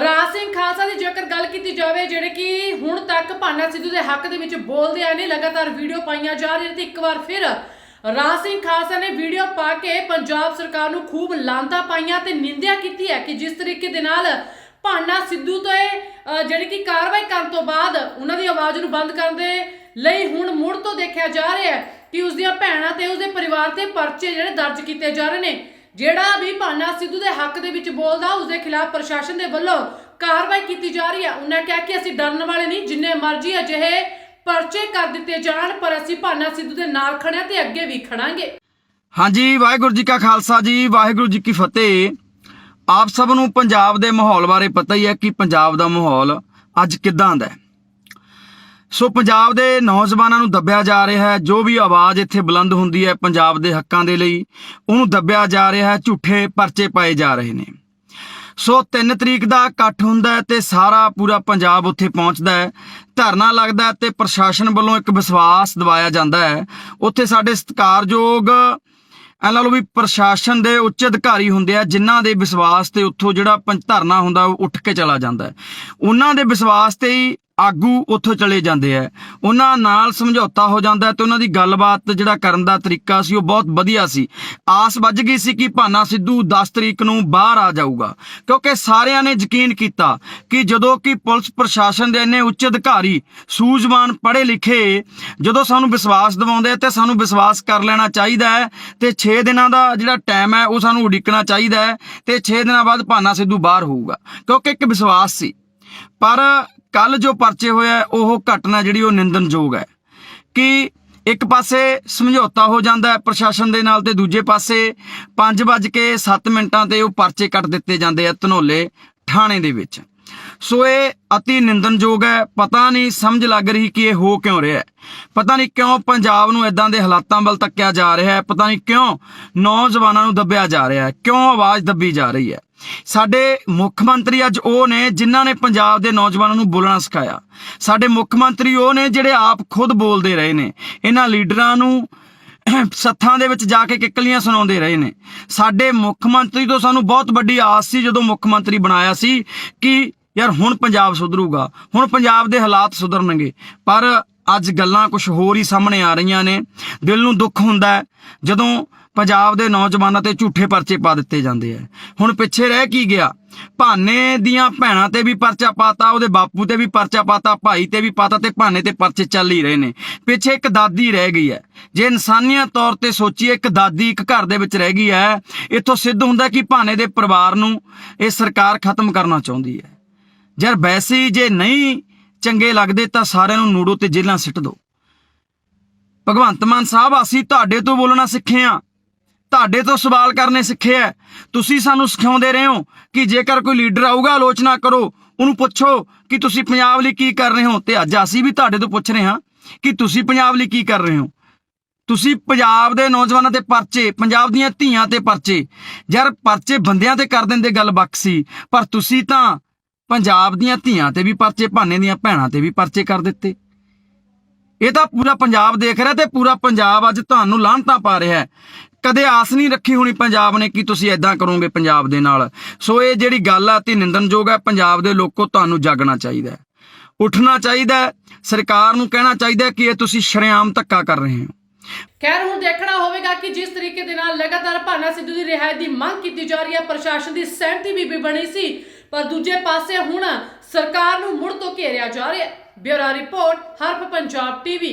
ਰਾਜ ਸਿੰਘ ਖਾਲਸਾ ਦੀ ਜੇਕਰ ਗੱਲ ਕੀਤੀ ਜਾਵੇ, ਜਿਹੜੇ ਕਿ ਹੁਣ ਤੱਕ ਭਾਨਾ ਸਿੱਧੂ ਦੇ ਹੱਕ ਦੇ ਵਿੱਚ ਬੋਲਦੇ ਆਏ ਨੇ, ਲਗਾਤਾਰ ਵੀਡੀਓ ਪਾਈਆਂ ਜਾ ਰਹੀਆਂ ਨੇ, ਤੇ ਇੱਕ ਵਾਰ ਫਿਰ ਰਾਜ ਸਿੰਘ ਖਾਲਸਾ ਨੇ ਵੀਡੀਓ ਪਾ ਕੇ ਪੰਜਾਬ ਸਰਕਾਰ ਨੂੰ ਖੂਬ ਲਾਂਤਾ ਪਾਈਆਂ ਤੇ ਨਿੰਦਿਆ ਕੀਤੀ ਹੈ ਕਿ ਜਿਸ ਤਰੀਕੇ ਦੇ ਨਾਲ ਭਾਨਾ ਸਿੱਧੂ ਤੇ ਜਿਹੜੀ ਕਿ ਕਾਰਵਾਈ ਕਰਨ ਤੋਂ ਬਾਅਦ ਉਹਨਾਂ ਦੀ ਆਵਾਜ਼ ਨੂੰ ਬੰਦ ਕਰਨ ਦੇ ਲਈ ਹੁਣ ਮੁੜ ਤੋਂ ਦੇਖਿਆ ਜਾ ਰਿਹਾ ਹੈ ਕਿ ਉਸ ਦੀਆਂ ਭੈਣਾਂ ਤੇ ਉਸਦੇ ਪਰਿਵਾਰ ਤੇ ਪਰਚੇ ਜਿਹੜੇ ਦਰਜ ਕੀਤੇ ਜਾ ਰਹੇ ਨੇ। ਜਿਹੜਾ ਵੀ ਭਾਨਾ ਸਿੱਧੂ ਦੇ ਹੱਕ ਦੇ ਵਿੱਚ ਬੋਲਦਾ ਉਸ ਦੇ ਖਿਲਾਫ ਪ੍ਰਸ਼ਾਸਨ ਦੇ ਵੱਲੋਂ ਕਾਰਵਾਈ ਕੀਤੀ ਜਾ ਰਹੀ ਹੈ। ਉਹਨਾਂ ਕਿਹਾ ਕਿ ਅਸੀਂ ਡਰਨ ਵਾਲੇ ਨਹੀਂ, ਜਿੰਨੇ ਮਰਜ਼ੀ ਅਜਿਹੇ ਪਰਚੇ ਕਰ ਦਿੱਤੇ ਜਾਣ, ਪਰ ਅਸੀਂ ਭਾਨਾ ਸਿੱਧੂ ਦੇ ਨਾਲ ਖੜਿਆ ਤੇ ਅੱਗੇ ਵੀ ਖੜਾਂਗੇ ਹਾਂਜੀ, ਵਾਹਿਗੁਰੂ ਜੀ ਕਾ ਖਾਲਸਾ ਜੀ, ਵਾਹਿਗੁਰੂ ਜੀ ਕੀ ਫਤਿਹ। ਆਪ ਸਭ ਨੂੰ ਪੰਜਾਬ ਦੇ ਮਾਹੌਲ ਬਾਰੇ ਪਤਾ ਹੀ ਹੈ ਕਿ ਪੰਜਾਬ ਦਾ ਮਾਹੌਲ ਅੱਜ ਕਿਦਾਂ ਦਾ ਹੈ। ਸੋ ਪੰਜਾਬ ਦੇ ਨੌਜਵਾਨਾਂ ਨੂੰ ਦੱਬਿਆ ਜਾ ਰਿਹਾ ਹੈ, ਜੋ ਵੀ ਆਵਾਜ਼ ਇੱਥੇ ਬੁਲੰਦ ਹੁੰਦੀ ਹੈ ਪੰਜਾਬ ਦੇ ਹੱਕਾਂ ਦੇ ਲਈ, ਉਹਨੂੰ ਦੱਬਿਆ ਜਾ ਰਿਹਾ ਹੈ, ਝੂਠੇ ਪਰਚੇ ਪਾਏ ਜਾ ਰਹੇ ਨੇ। ਸੋ 3 ਤਰੀਕ ਦਾ ਇਕੱਠ ਹੁੰਦਾ ਹੈ ਤੇ ਸਾਰਾ ਪੂਰਾ ਪੰਜਾਬ ਉੱਥੇ ਪਹੁੰਚਦਾ ਹੈ। ਧਰਨਾ ਲੱਗਦਾ ਹੈ ਤੇ ਪ੍ਰਸ਼ਾਸਨ ਵੱਲੋਂ ਇੱਕ ਵਿਸ਼ਵਾਸ ਦਿਵਾਇਆ ਜਾਂਦਾ ਹੈ। ਉੱਥੇ ਸਾਡੇ ਸਤਿਕਾਰਯੋਗ ਐ ਲਾ ਲਓ ਵੀ ਪ੍ਰਸ਼ਾਸਨ ਦੇ ਉੱਚ ਅਧਿਕਾਰੀ ਹੁੰਦੇ ਆ, ਜਿਨ੍ਹਾਂ ਦੇ ਵਿਸ਼ਵਾਸ ਤੇ ਉੱਥੋਂ ਜਿਹੜਾ ਪੰਚ ਧਰਨਾ ਹੁੰਦਾ, ਉਹ ਉੱਠ ਕੇ ਚਲਾ ਜਾਂਦਾ ਹੈ। ਉਹਨਾਂ ਦੇ ਵਿਸ਼ਵਾਸ ਤੇ ਹੀ ਆਗੂ ਉੱਥੋਂ ਚਲੇ ਜਾਂਦੇ ਆ। ਉਹਨਾਂ ਨਾਲ ਸਮਝੌਤਾ ਹੋ ਜਾਂਦਾ ਹੈ ਤੇ ਉਹਨਾਂ ਦੀ ਗੱਲਬਾਤ ਜਿਹੜਾ ਕਰਨ ਦਾ ਤਰੀਕਾ ਸੀ, ਉਹ ਬਹੁਤ ਵਧੀਆ ਸੀ। ਆਸ ਵੱਜ ਗਈ ਸੀ ਕਿ ਭਾਨਾ ਸਿੱਧੂ 10 ਤਰੀਕ ਨੂੰ ਬਾਹਰ ਆ ਜਾਊਗਾ। ਕਿਉਂਕਿ ਸਾਰਿਆਂ ਨੇ ਯਕੀਨ ਕੀਤਾ ਕਿ ਜਦੋਂ ਕਿ ਪੁਲਿਸ ਪ੍ਰਸ਼ਾਸਨ ਦੇ ਇੰਨੇ ਉੱਚ ਅਧਿਕਾਰੀ ਸੂਝਵਾਨ ਪੜ੍ਹੇ ਲਿਖੇ ਜਦੋਂ ਸਾਨੂੰ ਵਿਸ਼ਵਾਸ ਦਿਵਾਉਂਦੇ ਆ ਤੇ ਸਾਨੂੰ ਵਿਸ਼ਵਾਸ ਕਰ ਲੈਣਾ ਚਾਹੀਦਾ ਹੈ ਤੇ 6 ਦਿਨਾਂ ਦਾ ਜਿਹੜਾ ਟਾਈਮ ਹੈ, ਉਹ ਸਾਨੂੰ ਉਡੀਕਣਾ ਚਾਹੀਦਾ ਹੈ ਤੇ 6 ਦਿਨਾਂ ਬਾਅਦ ਭਾਨਾ ਸਿੱਧੂ ਬਾਹਰ ਹੋਊਗਾ। ਕਿਉਂਕਿ ਇੱਕ ਵਿਸ਼ਵਾਸ ਸੀ। ਪਰ ਕੱਲ ਜੋ ਪਰਚੇ ਹੋਇਆ ਉਹ ਘਟਨਾ ਜਿਹੜੀ ਉਹ ਨਿੰਦਨਯੋਗ ਹੈ। ਕਿ ਇੱਕ ਪਾਸੇ ਸਮਝੌਤਾ ਹੋ ਜਾਂਦਾ ਹੈ ਪ੍ਰਸ਼ਾਸਨ ਦੇ ਨਾਲ ਤੇ ਦੂਜੇ ਪਾਸੇ 5:07 ਮਿੰਟਾਂ ਤੇ ਉਹ ਪਰਚੇ ਕੱਟ ਦਿੱਤੇ ਜਾਂਦੇ ਆ ਧਨੋਲੇ ਥਾਣੇ ਦੇ ਵਿੱਚ। ਸੋ ਇਹ ਅਤੀ ਨਿੰਦਨਯੋਗ ਹੈ। ਪਤਾ ਨਹੀਂ ਸਮਝ ਲੱਗ ਰਹੀ ਕਿ ਇਹ ਹੋ ਕਿਉਂ ਰਿਹਾ ਹੈ। ਪਤਾ ਨਹੀਂ ਕਿਉਂ ਪੰਜਾਬ ਨੂੰ ਇਦਾਂ ਦੇ ਹਾਲਾਤਾਂ ਵੱਲ ਤੱਕਿਆ ਜਾ ਰਿਹਾ ਹੈ। ਪਤਾ ਨਹੀਂ ਕਿਉਂ ਨੌਜਵਾਨਾਂ ਨੂੰ ਦੱਬਿਆ ਜਾ ਰਿਹਾ ਹੈ। ਕਿਉਂ ਆਵਾਜ਼ ਦੱਬੀ ਜਾ ਰਹੀ ਹੈ। ਸਾਡੇ ਮੁੱਖ ਮੰਤਰੀ ਅੱਜ ਉਹ ਨੇ ਜਿਨ੍ਹਾਂ ਨੇ ਪੰਜਾਬ ਦੇ ਨੌਜਵਾਨਾਂ ਨੂੰ ਬੋਲਣਾ ਸਿਖਾਇਆ। ਸਾਡੇ ਮੁੱਖ ਮੰਤਰੀ ਉਹ ਨੇ ਜਿਹੜੇ ਆਪ ਖੁਦ ਬੋਲਦੇ ਰਹੇ ਨੇ। ਇਹਨਾਂ ਲੀਡਰਾਂ ਨੂੰ ਸੱਥਾਂ ਦੇ ਵਿੱਚ ਜਾ ਕੇ ਕਿੱਕਲੀਆਂ ਸੁਣਾਉਂਦੇ ਰਹੇ ਨੇ। ਸਾਡੇ ਮੁੱਖ ਮੰਤਰੀ ਤੋਂ ਸਾਨੂੰ ਬਹੁਤ ਵੱਡੀ ਆਸ ਸੀ ਜਦੋਂ ਮੁੱਖ ਮੰਤਰੀ ਬਣਾਇਆ ਸੀ ਕਿ ਯਾਰ ਹੁਣ ਪੰਜਾਬ ਸੁਧਰੂਗਾ, ਹੁਣ ਪੰਜਾਬ ਦੇ ਹਾਲਾਤ ਸੁਧਰਨਗੇ, ਪਰ ਅੱਜ ਗੱਲਾਂ ਕੁਝ ਹੋਰ ਹੀ ਸਾਹਮਣੇ ਆ ਰਹੀਆਂ ਨੇ। ਦਿਲ ਨੂੰ ਦੁੱਖ ਹੁੰਦਾ ਜਦੋਂ ਪੰਜਾਬ ਦੇ ਨੌਜਵਾਨਾਂ ਤੇ ਝੂਠੇ ਪਰਚੇ ਪਾ ਦਿੱਤੇ ਜਾਂਦੇ ਆ। ਹੁਣ ਪਿੱਛੇ ਰਹਿ ਕੀ ਗਿਆ? ਭਾਨੇ ਦੀਆਂ ਭੈਣਾਂ ਤੇ ਵੀ ਪਰਚਾ ਪਾਤਾ, ਉਹਦੇ ਬਾਪੂ ਤੇ ਵੀ ਪਰਚਾ ਪਾਤਾ, ਭਾਈ ਤੇ ਵੀ ਪਾਤਾ ਤੇ ਭਾਨੇ ਤੇ ਪਰਚੇ ਚੱਲ ਹੀ ਰਹੇ ਨੇ। ਪਿੱਛੇ ਇੱਕ ਦਾਦੀ ਰਹਿ ਗਈ ਹੈ। ਜੇ ਇਨਸਾਨੀਅਤ ਤੌਰ ਤੇ ਸੋਚੀਏ, ਇੱਕ ਦਾਦੀ ਇੱਕ ਘਰ ਦੇ ਵਿੱਚ ਰਹਿ ਗਈ ਹੈ, ਇੱਥੋਂ ਸਿੱਧ ਹੁੰਦਾ ਕਿ ਭਾਨੇ ਦੇ ਪਰਿਵਾਰ ਨੂੰ ਇਹ ਸਰਕਾਰ ਖਤਮ ਕਰਨਾ ਚਾਹੁੰਦੀ ਹੈ। ਯਾਰ ਵੈਸੇ ਜੇ ਨਹੀਂ ਚੰਗੇ ਲੱਗਦੇ ਤਾਂ ਸਾਰਿਆਂ ਨੂੰ ਨੂੜੋ ਤੇ ਜੇਲਾਂ ਸਿੱਟ ਦਿਓ ਭਗਵੰਤ ਮਾਨ ਸਾਹਿਬ, ਅਸੀਂ ਤੁਹਾਡੇ ਤੋਂ ਬੋਲਣਾ ਸਿੱਖੇ ਆ ਤੁਹਾਡੇ ਤੋਂ ਸਵਾਲ ਕਰਨੇ ਸਿੱਖੇ ਆ ਤੁਸੀਂ ਸਾਨੂੰ ਸਿਖਾਉਂਦੇ ਰਹੇ ਹੋ ਕਿ ਜੇਕਰ ਕੋਈ ਲੀਡਰ ਆਊਗਾ, ਆਲੋਚਨਾ ਕਰੋ, ਉਹਨੂੰ ਪੁੱਛੋ ਕਿ ਤੁਸੀਂ ਪੰਜਾਬ ਲਈ ਕੀ ਕਰ ਰਹੇ ਹੋ। ਤੇ ਅੱਜ ਅਸੀਂ ਵੀ ਤੁਹਾਡੇ ਤੋਂ ਪੁੱਛ ਰਹੇ ਹਾਂ ਕਿ ਤੁਸੀਂ ਪੰਜਾਬ ਲਈ ਕੀ ਕਰ ਰਹੇ ਹੋ। ਤੁਸੀਂ ਪੰਜਾਬ ਦੇ ਨੌਜਵਾਨਾਂ ਤੇ ਪਰਚੇ, ਪੰਜਾਬ ਦੀਆਂ ਧੀਆਂ ਤੇ ਪਰਚੇ। ਯਾਰ ਪਰਚੇ ਬੰਦਿਆਂ ਤੇ ਕਰ ਦਿੰਦੇ ਗੱਲ ਬਖਸੀ, ਪਰ ਤੁਸੀਂ ਤਾਂ ਪੰਜਾਬ ਦੀਆਂ ਧੀਆਂ ਤੇ ਵੀ ਪਰਚੇ, ਭਾਨੇ ਦੀਆਂ ਭੈਣਾਂ ਤੇ ਵੀ ਪਰਚੇ ਕਰ ਦਿੱਤੇ। ਇਹ ਤਾਂ ਪੂਰਾ ਪੰਜਾਬ ਦੇਖ ਰਿਹਾ ਤੇ ਪੂਰਾ ਪੰਜਾਬ ਅੱਜ ਤੁਹਾਨੂੰ ਲਾਹਨਤਾਂ ਪਾ ਰਿਹਾ ਹੈ। ਕਦੇ ਆਸ ਨਹੀਂ ਰੱਖੀ ਹੋਣੀ ਪੰਜਾਬ ਨੇ ਕਿ ਤੁਸੀਂ ਐਦਾਂ ਕਰੋਗੇ ਪੰਜਾਬ ਦੇ ਨਾਲ। ਸੋ ਇਹ ਜਿਹੜੀ ਗੱਲ ਆ ਤੇ ਨਿੰਦਨਯੋਗ ਹੈ ਪੰਜਾਬ ਦੇ ਲੋਕੋ ਤੁਹਾਨੂੰ ਜਾਗਣਾ ਚਾਹੀਦਾ ਉੱਠਣਾ ਚਾਹੀਦਾ ਸਰਕਾਰ ਨੂੰ ਕਹਿਣਾ ਚਾਹੀਦਾ ਕਿ ਇਹ ਤੁਸੀਂ ਸ਼ਰੇਆਮ ਧੱਕਾ ਕਰ ਰਹੇ ਹੋ। ਖੈਰ, ਹੁਣ ਦੇਖਣਾ ਹੋਵੇਗਾ ਕਿ ਜਿਸ ਤਰੀਕੇ ਦੇ ਨਾਲ ਲਗਾਤਾਰ ਭਾਨਾ ਸਿੱਧੂ ਦੀ ਰਿਹਾਈ ਦੀ ਮੰਗ ਕੀਤੀ ਜਾ ਰਹੀ ਹੈ, ਪ੍ਰਸ਼ਾਸਨ ਦੀ ਸਹਿਮਤੀ ਵੀ ਬਣੀ ਸੀ ਪਰ ਦੂਜੇ ਪਾਸੇ ਹੁਣ ਸਰਕਾਰ ਨੂੰ ਮੁੜ ਤੋਂ ਘੇਰਿਆ ਜਾ ਰਿਹਾ ਹੈ। Bureau report Harf Punjab TV.